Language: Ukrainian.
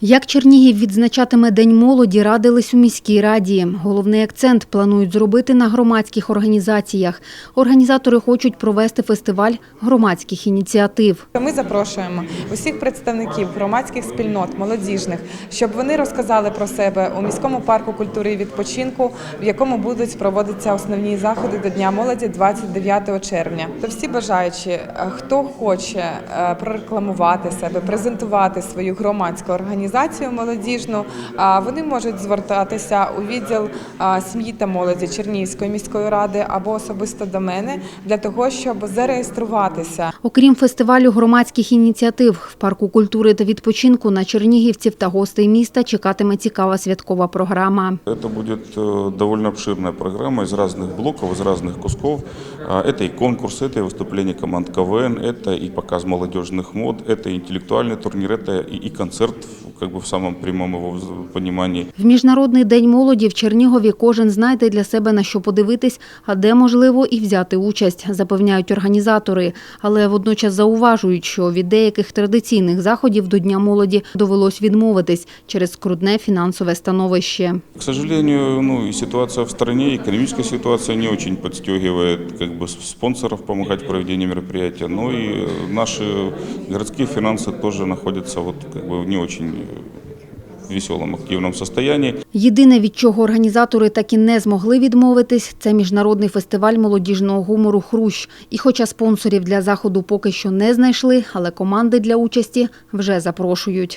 Як Чернігів відзначатиме День молоді, радились у міській раді. Головний акцент планують зробити на громадських організаціях. Організатори хочуть провести фестиваль громадських ініціатив. Ми запрошуємо усіх представників громадських спільнот, молодіжних, щоб вони розказали про себе у міському парку культури і відпочинку, в якому будуть проводитися основні заходи до Дня молоді 29 червня. То всі бажаючі, е, хто хоче е, прорекламувати себе, презентувати свою громадську організацію молодіжну, а вони можуть звертатися у відділ а, сім'ї та молоді Чернігівської міської ради або особисто до мене для того, щоб зареєструватися. Окрім фестивалю громадських ініціатив, в парку культури та відпочинку на чернігівців та гостей міста чекатиме цікава святкова програма. Это будет э, довольно обширная программа из разных блоков, из разных кусков. А, Это и конкурс, это и выступление команд КВН, это и показ молодежных мод, это и интеллектуальный турнир, это и, и концерт в- как бы в самом прямом его вз- понимании. В Міжнародний день молоді в Чернігові кожен знайде для себе на що подивитись, а де можливо і взяти участь, запевняють організатори. Але водночас зауважують, що від деяких традиційних заходів до Дня молоді довелось відмовитись через скрудне фінансове становище. К сожалению, ну и ситуация в стране, экономическая ситуация не очень подстегивает как бы с- спонсоров помогать в проведении мероприятия. Ну и э, наши городские финансы тоже находятся вот как бы в не очень э, веселом, активном состоянии. Єдине, від чого організатори так і не змогли відмовитись, це міжнародний фестиваль молодіжного гумору Хрущ. І хоча спонсорів для заходу поки що не знайшли, але команди для участі вже запрошують.